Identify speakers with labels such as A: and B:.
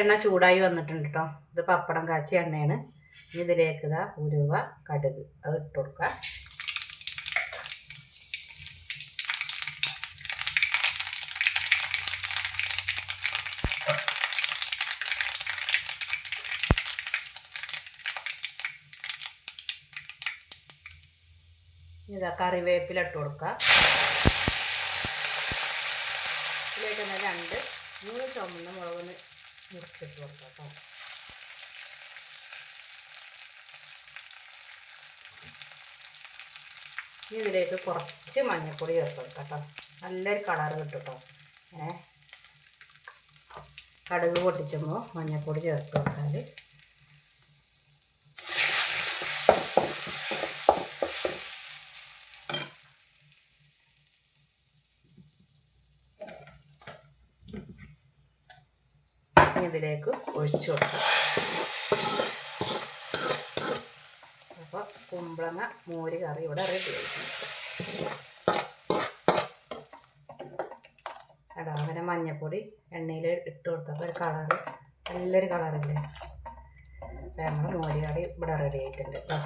A: എണ്ണ ചൂടായി വന്നിട്ടുണ്ട് കേട്ടോ ഇത് പപ്പടം കാച്ചിയ എണ്ണയാണ്. ഇതിലേക്ക് ഇതാ ഉരുവ കടുക് അത് ഇട്ട് കൊടുക്കുക ഇതാ കറിവേപ്പില കൊടുക്കുക ഇതിലേക്ക് തന്നെ രണ്ട് മൂന്ന് ചുമന്ന മുളകിന് മുറിച്ചിട്ട് കൊടുക്കാം ഇതിലേക്ക് കുറച്ച് മഞ്ഞൾപ്പൊടി ചേർത്ത് കേട്ടോ. നല്ലൊരു കളർ കിട്ടും കേട്ടോ ഏ കടുക് പൊട്ടിച്ചുമ്പോൾ മഞ്ഞൾപ്പൊടി ചേർത്ത് കൊടുത്താൽ ഇതിലേക്ക് ഒഴിച്ചു കൊടുക്കാം. അപ്പോൾ കുമ്പളങ്ങ മോര് കറി ഇവിടെ റെഡി ആയിട്ടുണ്ട്. എടാ അങ്ങനെ മഞ്ഞപ്പൊടി എണ്ണയിൽ ഇട്ട് കൊടുത്തപ്പോൾ ഒരു കളറ് നല്ലൊരു കളറില്ലേ അപ്പം നമ്മുടെ മോര് കറി ഇവിടെ റെഡി ആയിട്ടുണ്ട്. കേട്ടോ